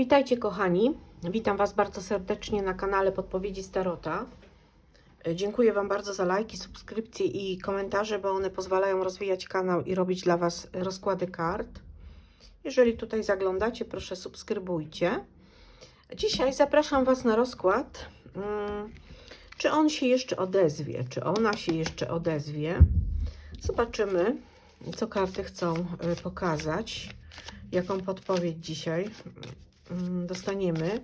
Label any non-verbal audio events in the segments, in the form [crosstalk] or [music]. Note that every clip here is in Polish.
Witajcie kochani, witam Was bardzo serdecznie na kanale Podpowiedzi Starota. E, Dziękuję Wam bardzo za lajki, subskrypcje i komentarze, bo one pozwalają rozwijać kanał i robić dla Was rozkłady kart. Jeżeli tutaj zaglądacie, proszę subskrybujcie. Dzisiaj zapraszam Was na rozkład. Mm, Czy on się jeszcze odezwie? Czy ona się jeszcze odezwie? Zobaczymy, co karty chcą y, pokazać, jaką podpowiedź dzisiaj dostaniemy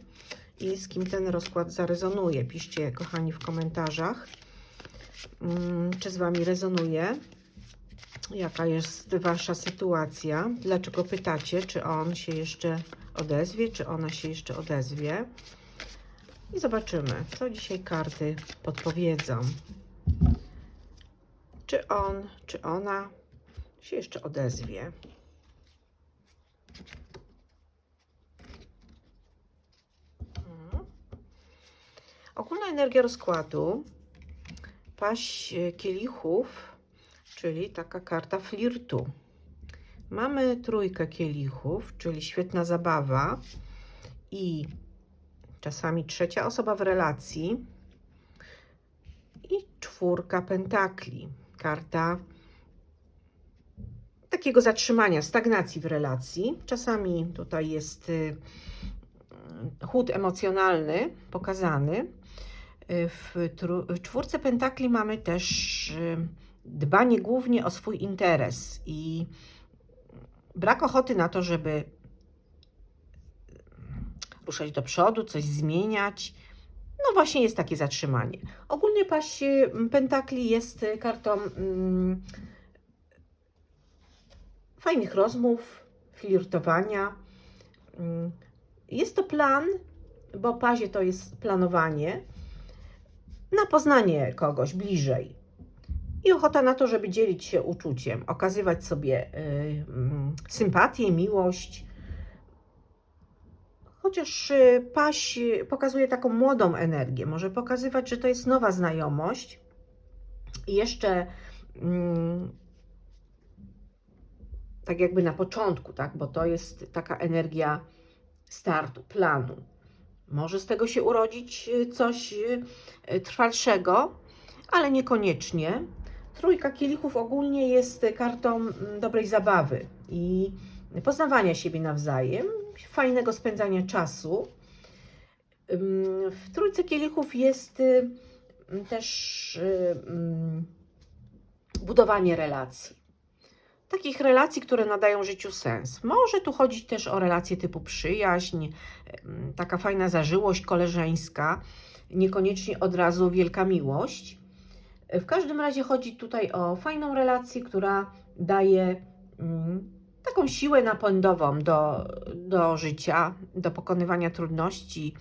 i z kim ten rozkład zarezonuje. Piszcie, kochani, w komentarzach, mm, czy z Wami rezonuje, jaka jest Wasza sytuacja, dlaczego pytacie, czy on się jeszcze odezwie, czy ona się jeszcze odezwie. I zobaczymy, co dzisiaj karty podpowiedzą. Czy on, czy ona się jeszcze odezwie. Ogólna energia rozkładu. Paść e, kielichów, czyli taka karta flirtu. Mamy trójkę kielichów, czyli świetna zabawa i czasami trzecia osoba w relacji i czwórka pentakli. Karta takiego zatrzymania, stagnacji w relacji. Czasami tutaj jest y, chłód emocjonalny pokazany. W czwórce pentakli mamy też dbanie głównie o swój interes i brak ochoty na to, żeby ruszać do przodu, coś zmieniać. No właśnie jest takie zatrzymanie. Ogólnie paść pentakli jest kartą mm, fajnych rozmów, flirtowania. Mm, Jest to plan, bo pazie to jest planowanie na poznanie kogoś bliżej i ochota na to, żeby dzielić się uczuciem, okazywać sobie y, mm, sympatię, miłość. Chociaż y, paś y, pokazuje taką młodą energię, może pokazywać, że to jest nowa znajomość i jeszcze mm, tak jakby na początku, tak? Bo to jest taka energia startu, planu. Może z tego się urodzić y, coś y, trwalszego, ale niekoniecznie. Trójka kielichów ogólnie jest kartą mm, dobrej zabawy i poznawania siebie nawzajem, fajnego spędzania czasu. W trójce kielichów jest y, też y, budowanie relacji takich relacji, które nadają życiu sens. Może tu chodzić też o relacje typu przyjaźń, taka fajna zażyłość koleżeńska, niekoniecznie od razu wielka miłość. W każdym razie chodzi tutaj o fajną relację, która daje mm, taką siłę napędową do, do życia, do pokonywania trudności.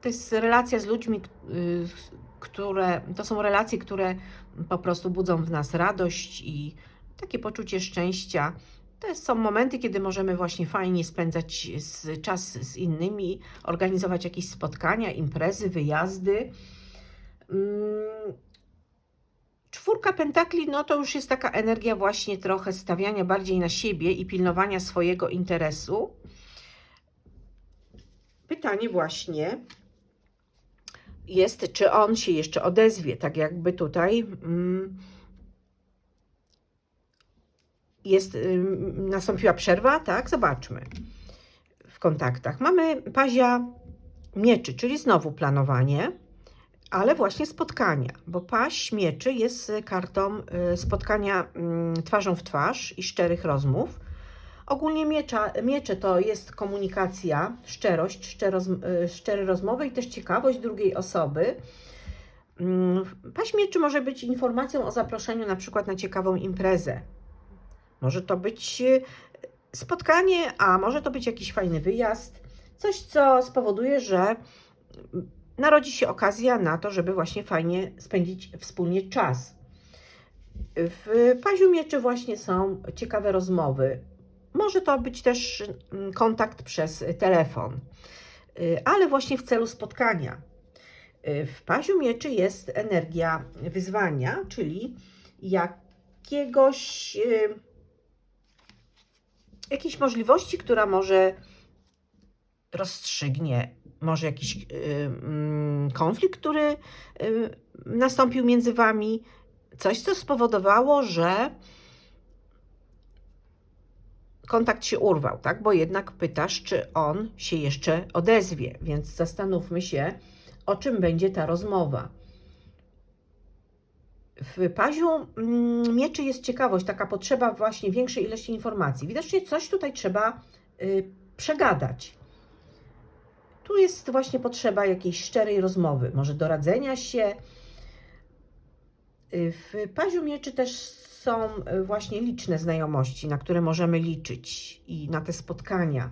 To jest relacja z ludźmi, y, które to są relacje, które po prostu budzą w nas radość i takie poczucie szczęścia. To są momenty, kiedy możemy właśnie fajnie spędzać czas z innymi, organizować jakieś spotkania, imprezy, wyjazdy. Mm, Czwórka pentakli, no to już jest taka energia właśnie trochę stawiania bardziej na siebie i pilnowania swojego interesu. Pytanie właśnie, jest, czy on się jeszcze odezwie, tak jakby tutaj mm, jest, nastąpiła przerwa, tak? Zobaczmy w kontaktach. Mamy pazia mieczy, czyli znowu planowanie, ale właśnie spotkania, bo paź mieczy jest kartą y, spotkania mm, twarzą w twarz i szczerych rozmów. Ogólnie miecza, miecze to jest komunikacja, szczerość, szczeroz, y, szczere rozmowy i też ciekawość drugiej osoby. Mm, Paść mieczy może być informacją o zaproszeniu na przykład na ciekawą imprezę. Może to być y, spotkanie, a może to być jakiś fajny wyjazd. Coś, co spowoduje, że mm, narodzi się okazja na to, żeby właśnie fajnie spędzić wspólnie czas. W paziu mieczy właśnie są ciekawe rozmowy, może to być też mm, kontakt przez telefon, y, ale właśnie w celu spotkania. Y, W paziu mieczy jest energia wyzwania, czyli jakiegoś y, jakiejś możliwości, która może rozstrzygnie może jakiś mm, konflikt, który nastąpił między wami, coś, co spowodowało, że kontakt się urwał, tak? Bo jednak pytasz, czy on się jeszcze odezwie, więc zastanówmy się, o czym będzie ta rozmowa. W paziu mm, mieczy jest ciekawość, taka potrzeba właśnie większej ilości informacji. Widocznie coś tutaj trzeba y, przegadać. Tu jest właśnie potrzeba jakiejś szczerej rozmowy, może doradzenia się. Y, W paziu mieczy też są y, właśnie liczne znajomości, na które możemy liczyć i na te spotkania.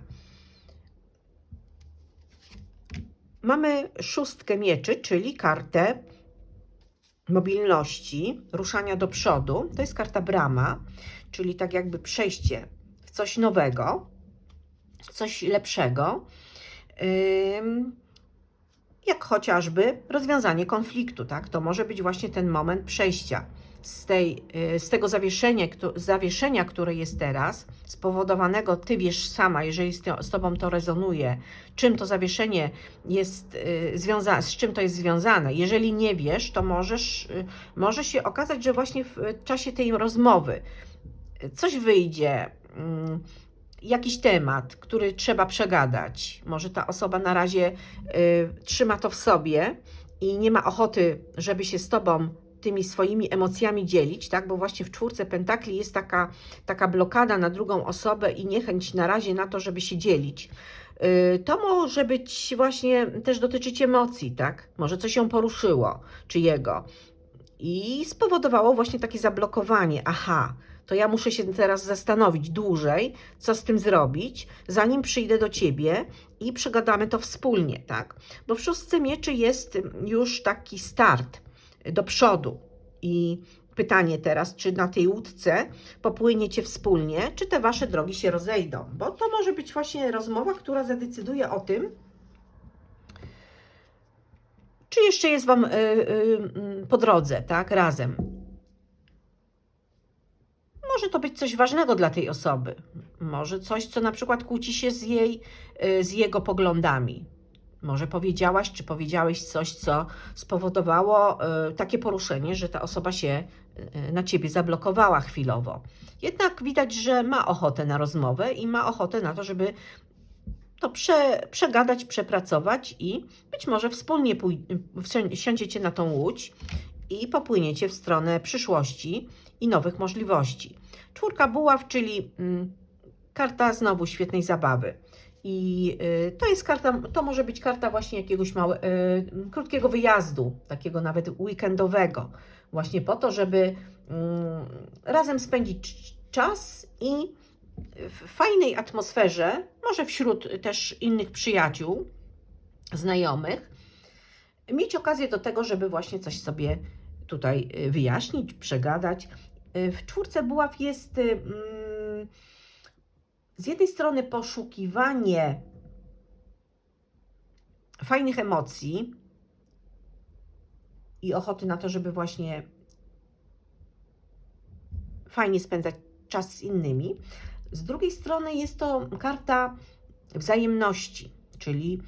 Mamy szóstkę mieczy, czyli kartę mobilności, ruszania do przodu. To jest karta brama, czyli tak jakby przejście w coś nowego, w coś lepszego. Jak chociażby rozwiązanie konfliktu, tak? To może być właśnie ten moment przejścia z, tej, y, z tego zawieszenia, zawieszenia, które jest teraz, spowodowanego, ty wiesz sama, jeżeli z, to, z tobą to rezonuje, czym to zawieszenie jest związane, z czym to jest związane. Jeżeli nie wiesz, to możesz, y, może się okazać, że właśnie w czasie tej rozmowy coś wyjdzie, mm, jakiś temat, który trzeba przegadać. Może ta osoba na razie y, trzyma to w sobie i nie ma ochoty, żeby się z tobą tymi swoimi emocjami dzielić, tak? Bo właśnie w czwórce pentakli jest taka, taka blokada na drugą osobę i niechęć na razie na to, żeby się dzielić. Y, To może być właśnie też dotyczyć emocji, tak? Może coś ją poruszyło, czy jego. I spowodowało właśnie takie zablokowanie. Aha, to ja muszę się teraz zastanowić dłużej, co z tym zrobić, zanim przyjdę do ciebie i przegadamy to wspólnie, tak? Bo w szóstce mieczy jest już taki start do przodu. I pytanie teraz, czy na tej łódce popłyniecie wspólnie, czy te wasze drogi się rozejdą? Bo to może być właśnie rozmowa, która zadecyduje o tym, czy jeszcze jest wam y, y, y, po drodze, tak, razem. Może to być coś ważnego dla tej osoby. Może coś, co na przykład kłóci się z jej, y, z jego poglądami. Może powiedziałaś, czy powiedziałeś coś, co spowodowało y, takie poruszenie, że ta osoba się y, na ciebie zablokowała chwilowo. Jednak widać, że ma ochotę na rozmowę i ma ochotę na to, żeby to prze, przegadać, przepracować i być może wspólnie wsiądziecie na tą łódź i popłyniecie w stronę przyszłości i nowych możliwości. Czwórka buław, czyli mm, karta znowu świetnej zabawy. I y, to jest karta, to może być karta właśnie jakiegoś małe, y, krótkiego wyjazdu, takiego nawet weekendowego, właśnie po to, żeby mm, razem spędzić czas i w fajnej atmosferze, może wśród też innych przyjaciół, znajomych, mieć okazję do tego, żeby właśnie coś sobie tutaj y, wyjaśnić, przegadać. W czwórce buław jest mm, z jednej strony poszukiwanie fajnych emocji i ochoty na to, żeby właśnie fajnie spędzać czas z innymi. Z drugiej strony jest to karta wzajemności, czyli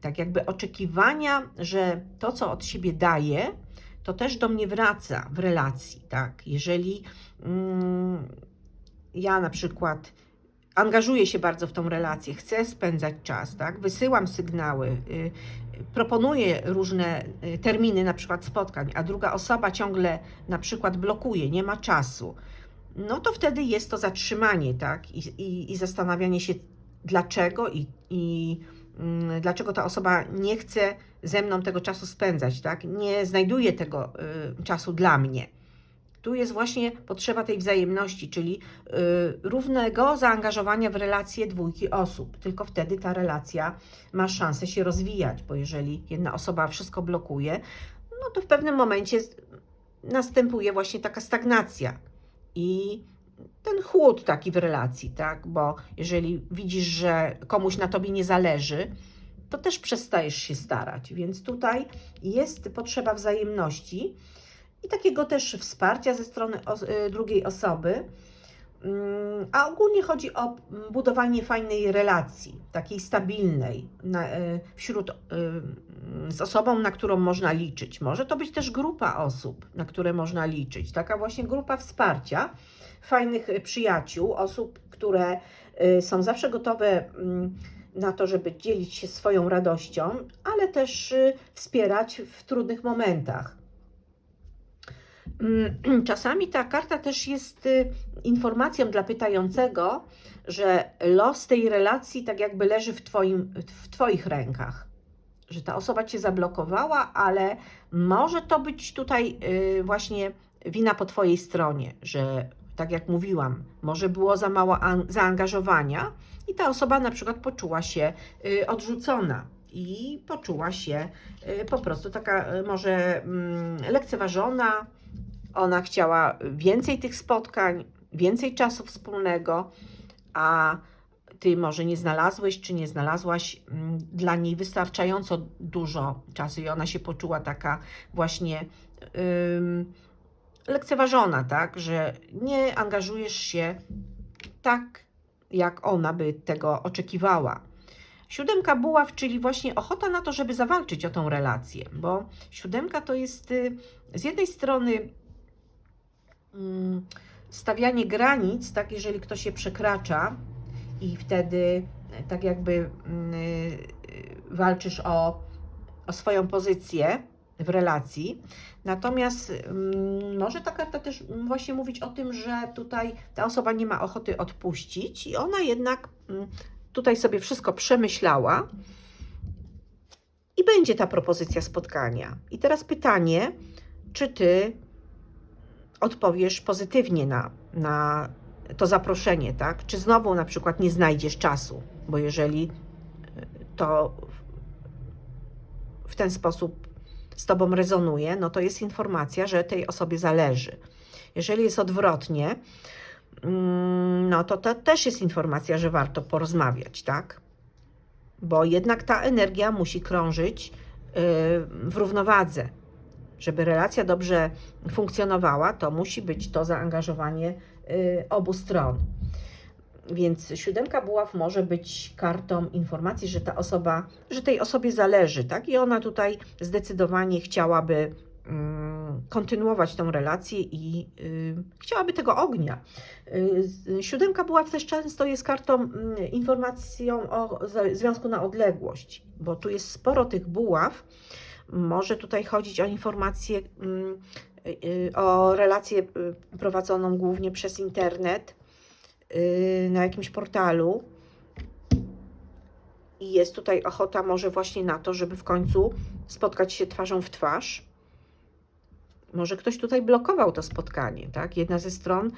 tak jakby oczekiwania, że to, co od siebie daję, to też do mnie wraca w relacji, tak? Jeżeli mm, ja na przykład angażuję się bardzo w tą relację, chcę spędzać czas, tak? Wysyłam sygnały, y, proponuję różne y, terminy na przykład spotkań, a druga osoba ciągle na przykład blokuje, nie ma czasu, no to wtedy jest to zatrzymanie, tak? I, i, i zastanawianie się, dlaczego i, i mm, dlaczego ta osoba nie chce ze mną tego czasu spędzać, tak? Nie znajduje tego y, czasu dla mnie. Tu jest właśnie potrzeba tej wzajemności, czyli y, równego zaangażowania w relacje dwójki osób. Tylko wtedy ta relacja ma szansę się rozwijać, bo jeżeli jedna osoba wszystko blokuje, no to w pewnym momencie następuje właśnie taka stagnacja i ten chłód taki w relacji, tak? Bo jeżeli widzisz, że komuś na tobie nie zależy, to też przestajesz się starać. Więc tutaj jest potrzeba wzajemności i takiego też wsparcia ze strony y, drugiej osoby. Mm, A ogólnie chodzi o budowanie fajnej relacji, takiej stabilnej na, e, wśród, e, mm, z osobą, na którą można liczyć. Może to być też grupa osób, na które można liczyć. Taka właśnie grupa wsparcia, fajnych przyjaciół, osób, które są zawsze gotowe mm, na to, żeby dzielić się swoją radością, ale też wspierać w trudnych momentach. Mm, [clears throat] Czasami ta karta też jest y, informacją dla pytającego, że los tej relacji tak jakby leży w, twoim, w Twoich rękach. Że ta osoba Cię zablokowała, ale może to być tutaj y, właśnie wina po Twojej stronie, że tak jak mówiłam, może było za mało an- zaangażowania i ta osoba na przykład poczuła się y, odrzucona i poczuła się po prostu taka może mm, lekceważona, ona chciała więcej tych spotkań, więcej czasu wspólnego, a ty może nie znalazłeś, czy nie znalazłaś mm, dla niej wystarczająco dużo czasu i ona się poczuła taka właśnie ym, lekceważona, tak, że nie angażujesz się tak, jak ona by tego oczekiwała. Siódemka buław, czyli właśnie ochota na to, żeby zawalczyć o tą relację, bo siódemka to jest y, z jednej strony stawianie granic, tak, jeżeli ktoś się przekracza i wtedy e, tak jakby mm, y, walczysz o, o swoją pozycję w relacji. Natomiast mm, może ta karta też właśnie mówić o tym, że tutaj ta osoba nie ma ochoty odpuścić i ona jednak mm, tutaj sobie wszystko przemyślała i będzie ta propozycja spotkania. I teraz pytanie, czy ty odpowiesz pozytywnie na, na to zaproszenie, tak? Czy znowu na przykład nie znajdziesz czasu, bo jeżeli y, to w- ten sposób z tobą rezonuje, no to jest informacja, że tej osobie zależy. Jeżeli jest odwrotnie, mm, no to to też jest informacja, że warto porozmawiać, tak? Bo jednak ta energia musi krążyć y, w równowadze. Żeby relacja dobrze funkcjonowała, to musi być to zaangażowanie y, obu stron. Więc siódemka buław może być kartą informacji, że ta osoba, że tej osobie zależy, tak? I ona tutaj zdecydowanie chciałaby mm, kontynuować tą relację i y, chciałaby tego ognia. Y, siódemka buław też często jest kartą, mm, informacją o związku na odległość, bo tu jest sporo tych buław. Może tutaj chodzić o informację, mm, y, y, o relację y, prowadzoną głównie przez internet na jakimś portalu. I jest tutaj ochota może właśnie na to, żeby w końcu spotkać się twarzą w twarz. Może ktoś tutaj blokował to spotkanie, tak? Jedna ze stron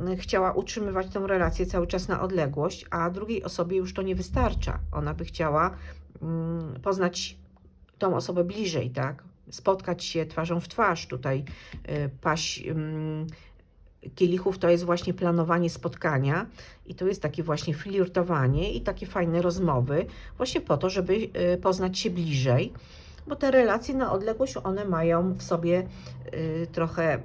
mm, chciała utrzymywać tę relację cały czas na odległość, a drugiej osobie już to nie wystarcza. Ona by chciała mm, poznać tą osobę bliżej, tak? Spotkać się twarzą w twarz. Tutaj y, paść kielichów to jest właśnie planowanie spotkania i to jest takie właśnie flirtowanie i takie fajne rozmowy, właśnie po to, żeby y, poznać się bliżej, bo te relacje na odległość, one mają w sobie y, trochę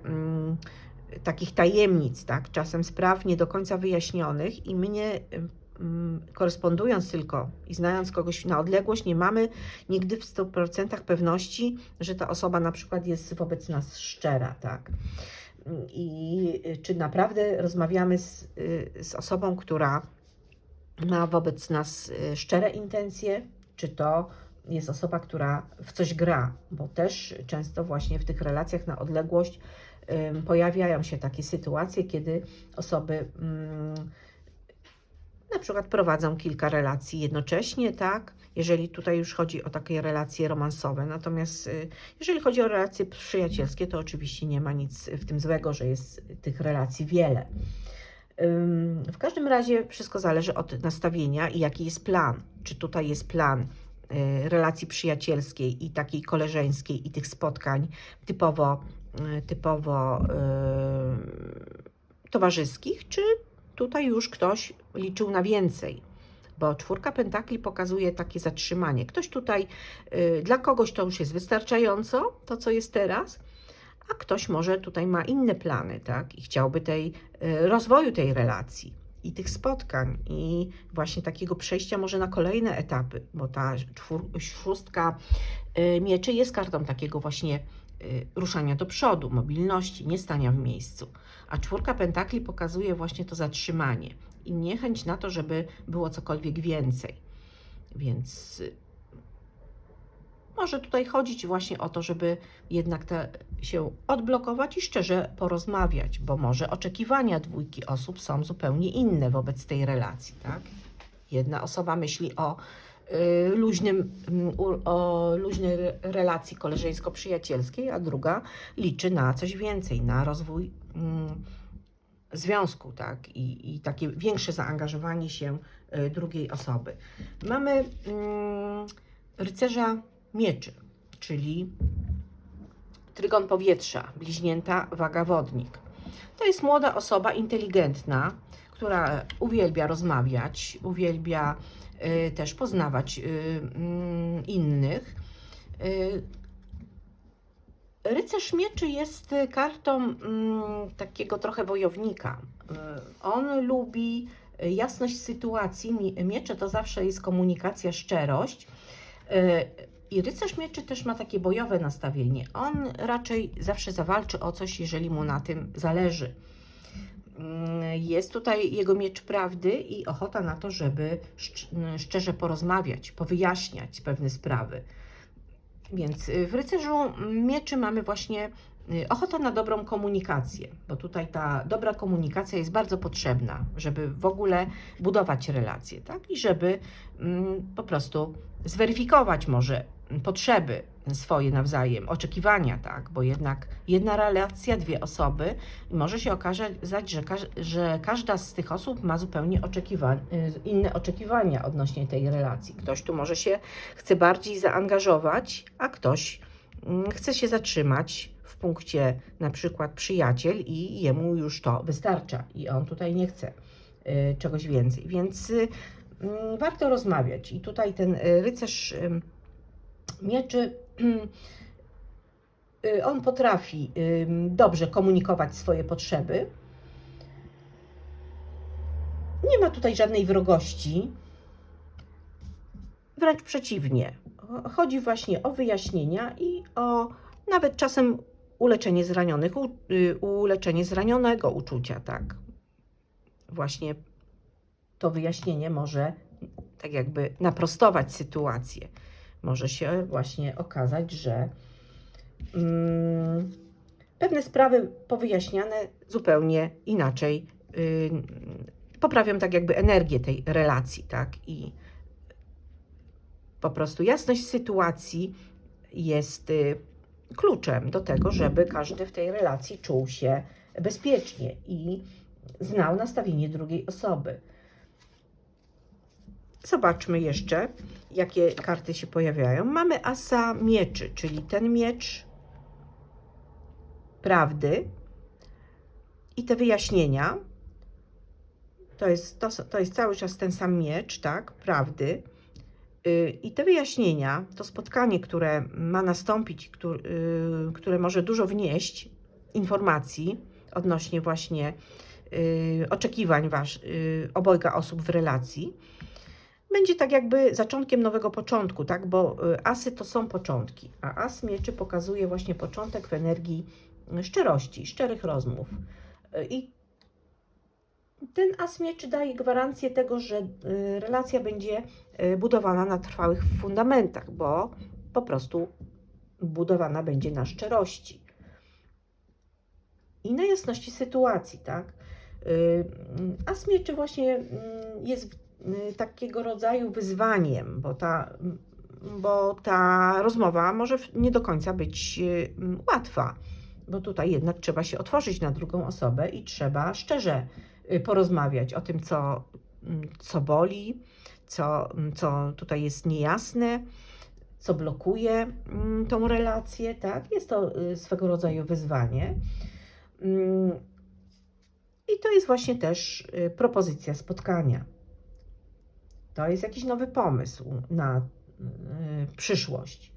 takich tajemnic, tak? Czasem spraw nie do końca wyjaśnionych i my nie mm, korespondując tylko i znając kogoś na odległość, nie mamy nigdy w 100% pewności, że ta osoba na przykład jest wobec nas szczera, tak? I y, czy naprawdę rozmawiamy z, y, z osobą, która ma wobec nas y, szczere intencje, czy to jest osoba, która w coś gra, bo też często właśnie w tych relacjach na odległość pojawiają się takie sytuacje, kiedy osoby mm, na przykład prowadzą kilka relacji jednocześnie, tak? Jeżeli tutaj już chodzi o takie relacje romansowe. Natomiast y, jeżeli chodzi o relacje przyjacielskie, to oczywiście nie ma nic w tym złego, że jest tych relacji wiele. W każdym razie wszystko zależy od nastawienia i jaki jest plan. Czy tutaj jest plan y, relacji przyjacielskiej i takiej koleżeńskiej i tych spotkań typowo, y, typowo towarzyskich, czy tutaj już ktoś liczył na więcej. Bo czwórka pentakli pokazuje takie zatrzymanie. Ktoś tutaj, y, dla kogoś to już jest wystarczająco, to co jest teraz, a ktoś może tutaj ma inne plany, tak? I chciałby tej y, rozwoju tej relacji i tych spotkań i właśnie takiego przejścia może na kolejne etapy, bo ta szóstka y, mieczy jest kartą takiego właśnie ruszania do przodu, mobilności, nie stania w miejscu. A czwórka pentakli pokazuje właśnie to zatrzymanie i niechęć na to, żeby było cokolwiek więcej. Więc y, może tutaj chodzić właśnie o to, żeby jednak te się odblokować i szczerze porozmawiać, bo może oczekiwania dwójki osób są zupełnie inne wobec tej relacji, tak? Jedna osoba myśli o y, luźnym, mm, o luźnej re- relacji koleżeńsko-przyjacielskiej, a druga liczy na coś więcej, na rozwój mm, związku, tak? I, I takie większe zaangażowanie się y, drugiej osoby. Mamy mm, rycerza mieczy, czyli trygon powietrza, bliźnięta, waga wodnik. To jest młoda osoba inteligentna, która uwielbia rozmawiać, uwielbia y, też poznawać y, mm, innych. Y, Rycerz mieczy jest kartą mm, takiego trochę wojownika. Y, On lubi jasność sytuacji. Mi- Miecze to zawsze jest komunikacja, szczerość. Y, I rycerz mieczy też ma takie bojowe nastawienie. On raczej zawsze zawalczy o coś, jeżeli mu na tym zależy. Mm, Jest tutaj jego miecz prawdy i ochota na to, żeby szcz- szczerze porozmawiać, powyjaśniać pewne sprawy. Więc y, w rycerzu mieczy mamy właśnie y, ochotę na dobrą komunikację, bo tutaj ta dobra komunikacja jest bardzo potrzebna, żeby w ogóle budować relacje, tak? I żeby mm, po prostu zweryfikować może potrzeby swoje nawzajem, oczekiwania, tak? Bo jednak jedna relacja, dwie osoby może się okazać, że, że każda z tych osób ma zupełnie oczekiwa- y, inne oczekiwania odnośnie tej relacji. Ktoś tu może się chce bardziej zaangażować, a ktoś mm, chce się zatrzymać w punkcie na przykład przyjaciel i jemu już to wystarcza i on tutaj nie chce y, czegoś więcej. Więc y, mm, warto rozmawiać i tutaj ten rycerz mieczy [clears throat] y, on potrafi dobrze komunikować swoje potrzeby. Nie ma tutaj żadnej wrogości. Wręcz przeciwnie. Chodzi właśnie o wyjaśnienia i o nawet czasem uleczenie zranionych, y, uleczenie zranionego uczucia, tak. Właśnie to wyjaśnienie może tak jakby naprostować sytuację. Może się właśnie okazać, że mm, pewne sprawy powyjaśniane zupełnie inaczej y, poprawią tak jakby energię tej relacji, tak? I po prostu jasność sytuacji jest y, kluczem do tego, żeby każdy w tej relacji czuł się bezpiecznie i znał nastawienie drugiej osoby. Zobaczmy jeszcze, jakie karty się pojawiają. Mamy asa mieczy, czyli ten miecz prawdy i te wyjaśnienia. To jest, to, to jest cały czas ten sam miecz, tak? Prawdy. Y, I te wyjaśnienia, to spotkanie, które ma nastąpić, które, które może dużo wnieść informacji odnośnie właśnie y, oczekiwań wasz, y, obojga osób w relacji, będzie tak jakby zaczątkiem nowego początku, tak? Bo y, asy to są początki, a as mieczy pokazuje właśnie początek w energii y, szczerości, szczerych rozmów. Y, I ten as mieczy daje gwarancję tego, że relacja będzie budowana na trwałych fundamentach, bo po prostu budowana będzie na szczerości i na jasności sytuacji, tak? As mieczy właśnie jest takiego rodzaju wyzwaniem, bo ta, bo ta rozmowa może nie do końca być y, łatwa, bo tutaj jednak trzeba się otworzyć na drugą osobę i trzeba szczerze y, porozmawiać o tym, co, co boli, co, co tutaj jest niejasne, co blokuje tą relację, tak? Jest to y, swego rodzaju wyzwanie. Mm, I to jest właśnie też y, propozycja spotkania. To jest jakiś nowy pomysł na y, przyszłość.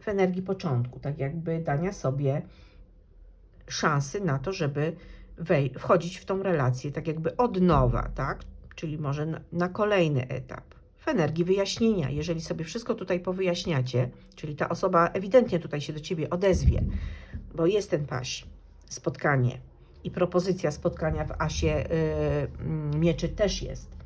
w energii początku, tak jakby dania sobie szansy na to, żeby wchodzić w tą relację, tak jakby od nowa, tak? Czyli może na, na kolejny etap. W energii wyjaśnienia, jeżeli sobie wszystko tutaj powyjaśniacie, czyli ta osoba ewidentnie tutaj się do ciebie odezwie, bo jest ten paś, spotkanie i propozycja spotkania w asie y, mm, mieczy też jest.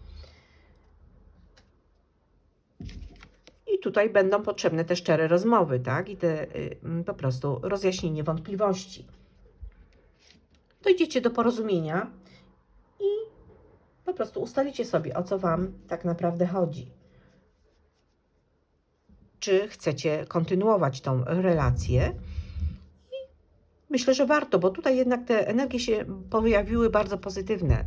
Tutaj będą potrzebne te szczere rozmowy, tak? I te y, mm, po prostu rozjaśnienie wątpliwości. Dojdziecie do porozumienia i po prostu ustalicie sobie, o co Wam tak naprawdę chodzi. Czy chcecie kontynuować tą relację? I myślę, że warto, bo tutaj jednak te energie się pojawiły bardzo pozytywne.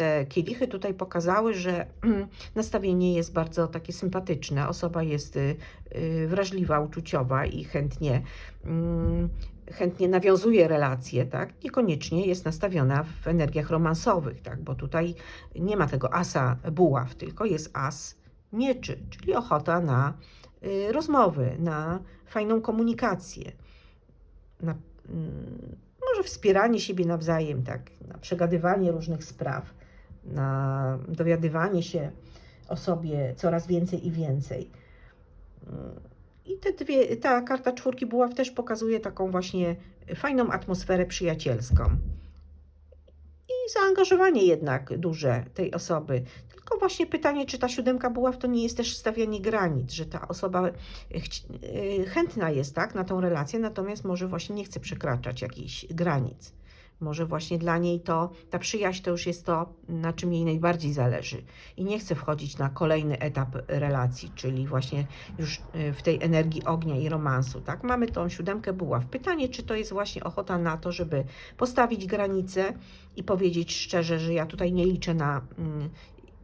Te kielichy tutaj pokazały, że mm, nastawienie jest bardzo takie sympatyczne. Osoba jest y, y, wrażliwa, uczuciowa i chętnie, mm, chętnie nawiązuje relacje, tak? Niekoniecznie jest nastawiona w energiach romansowych, tak? Bo tutaj nie ma tego asa buław, tylko jest as mieczy, czyli ochota na y, rozmowy, na fajną komunikację, na mm, może wspieranie siebie nawzajem, tak? Na przegadywanie różnych spraw, na dowiadywanie się o sobie coraz więcej i więcej. I te dwie, ta karta czwórki buław też pokazuje taką właśnie fajną atmosferę przyjacielską. I zaangażowanie jednak duże tej osoby. Tylko właśnie pytanie, czy ta siódemka buław to nie jest też stawianie granic, że ta osoba y, chętna jest tak, na tą relację, natomiast może właśnie nie chce przekraczać jakichś granic. Może właśnie dla niej to, ta przyjaźń to już jest to, na czym jej najbardziej zależy. I nie chce wchodzić na kolejny etap relacji, czyli właśnie już y, w tej energii ognia i romansu. Tak? Mamy tą siódemkę buław. Pytanie, czy to jest właśnie ochota na to, żeby postawić granice i powiedzieć szczerze, że ja tutaj nie liczę na mm,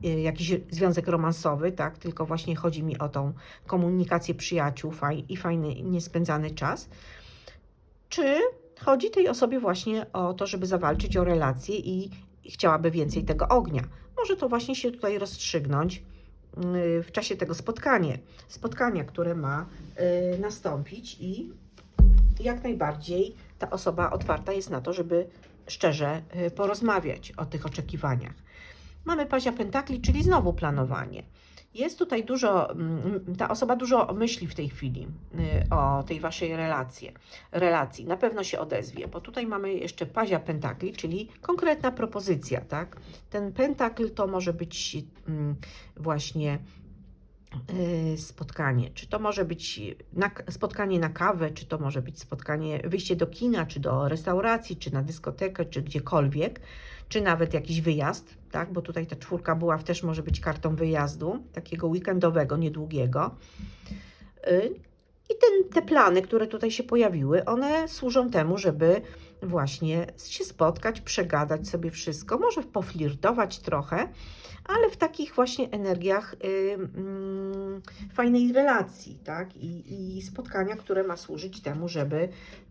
y, jakiś związek romansowy, tak? tylko właśnie chodzi mi o tą komunikację przyjaciół faj, i fajny, niespędzany czas. Czy chodzi tej osobie właśnie o to, żeby zawalczyć o relację i chciałaby więcej tego ognia. Może to właśnie się tutaj rozstrzygnąć yy, w czasie tego spotkania, spotkania, które ma yy, nastąpić i jak najbardziej ta osoba otwarta jest na to, żeby szczerze yy, porozmawiać o tych oczekiwaniach. Mamy pazia pentakli, czyli znowu planowanie. Jest tutaj dużo, mm, ta osoba dużo myśli w tej chwili y, o tej waszej relacji. relacji. Na pewno się odezwie, bo tutaj mamy jeszcze pazia pentakli, czyli konkretna propozycja, tak? Ten pentakl to może być mm, właśnie spotkanie, czy to może być na, spotkanie na kawę, czy to może być spotkanie, wyjście do kina, czy do restauracji, czy na dyskotekę, czy gdziekolwiek, czy nawet jakiś wyjazd, tak? Bo tutaj ta czwórka buław też może być kartą wyjazdu, takiego weekendowego, niedługiego. Y, I ten, te plany, które tutaj się pojawiły, one służą temu, żeby właśnie się spotkać, przegadać sobie wszystko, może poflirtować trochę, ale w takich właśnie energiach y, mm, fajnej relacji, tak? I, I spotkania, które ma służyć temu, żeby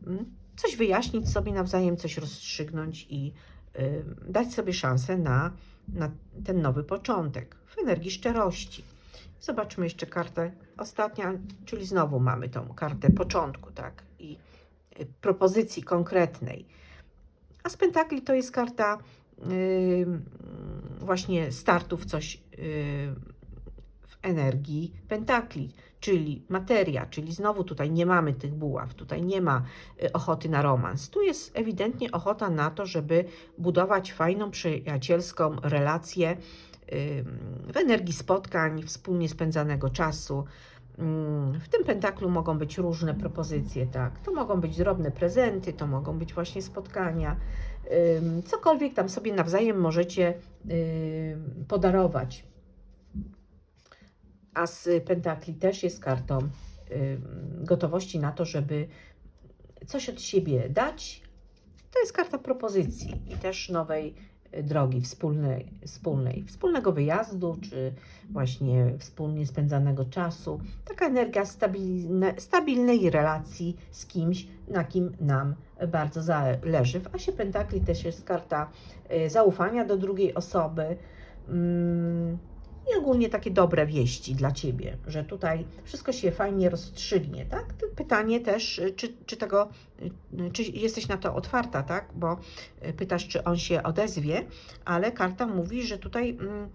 mm, coś wyjaśnić sobie nawzajem, coś rozstrzygnąć i y, dać sobie szansę na, na ten nowy początek w energii szczerości. Zobaczmy jeszcze kartę ostatnia, czyli znowu mamy tą kartę początku, tak? I y, propozycji konkretnej. A z pentakli to jest karta y, właśnie startu w coś y, w energii pentakli, czyli materia, czyli znowu tutaj nie mamy tych buław, tutaj nie ma y, ochoty na romans. Tu jest ewidentnie ochota na to, żeby budować fajną, przyjacielską relację w energii spotkań, wspólnie spędzanego czasu. Mm, W tym pentaklu mogą być różne propozycje, tak. To mogą być drobne prezenty, to mogą być właśnie spotkania. Cokolwiek tam sobie nawzajem możecie podarować. A z pentakli też jest kartą gotowości na to, żeby coś od siebie dać. To jest karta propozycji i też nowej drogi wspólnej, wspólnej, wspólnego wyjazdu, czy właśnie wspólnie spędzanego czasu. Taka energia stabilne, stabilnej relacji z kimś, na kim nam bardzo zależy. W Asie Pentakli też jest karta y, zaufania do drugiej osoby. Mm, i ogólnie takie dobre wieści dla Ciebie, że tutaj wszystko się fajnie rozstrzygnie, tak? Pytanie też, y, czy, czy tego, y, czy jesteś na to otwarta, tak? Bo y, pytasz, czy on się odezwie, ale karta mówi, że tutaj mm,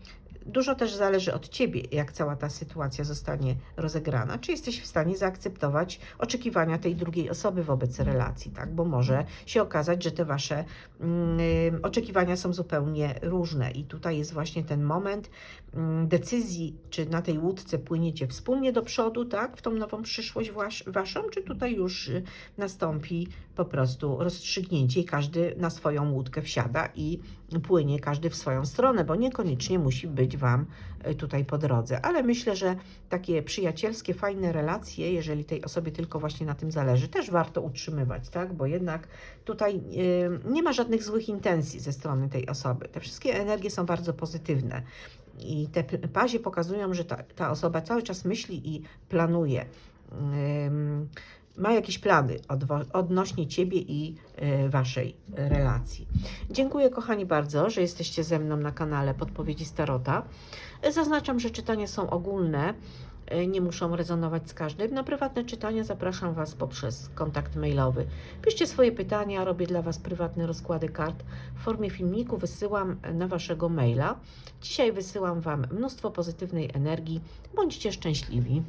dużo też zależy od Ciebie, jak cała ta sytuacja zostanie rozegrana. Czy jesteś w stanie zaakceptować oczekiwania tej drugiej osoby wobec relacji, tak? Bo może się okazać, że te Wasze mm, y, oczekiwania są zupełnie różne i tutaj jest właśnie ten moment mm, decyzji, czy na tej łódce płyniecie wspólnie do przodu, tak? W tą nową przyszłość wasz, Waszą, czy tutaj już y, nastąpi po prostu rozstrzygnięcie i każdy na swoją łódkę wsiada i płynie każdy w swoją stronę, bo niekoniecznie musi być Wam y, tutaj po drodze. Ale myślę, że takie przyjacielskie, fajne relacje, jeżeli tej osobie tylko właśnie na tym zależy, też warto utrzymywać, tak? Bo jednak tutaj y, nie ma żadnych złych intencji ze strony tej osoby. Te wszystkie energie są bardzo pozytywne. I te pazie pokazują, że ta, ta osoba cały czas myśli i planuje. Ma jakieś plany odnośnie Ciebie i y, Waszej relacji. Dziękuję kochani bardzo, że jesteście ze mną na kanale Podpowiedzi Starota. Zaznaczam, że czytania są ogólne, y, nie muszą rezonować z każdym. Na prywatne czytania zapraszam Was poprzez kontakt mailowy. Piszcie swoje pytania, robię dla Was prywatne rozkłady kart w formie filmiku, wysyłam na Waszego maila. Dzisiaj wysyłam Wam mnóstwo pozytywnej energii. Bądźcie szczęśliwi.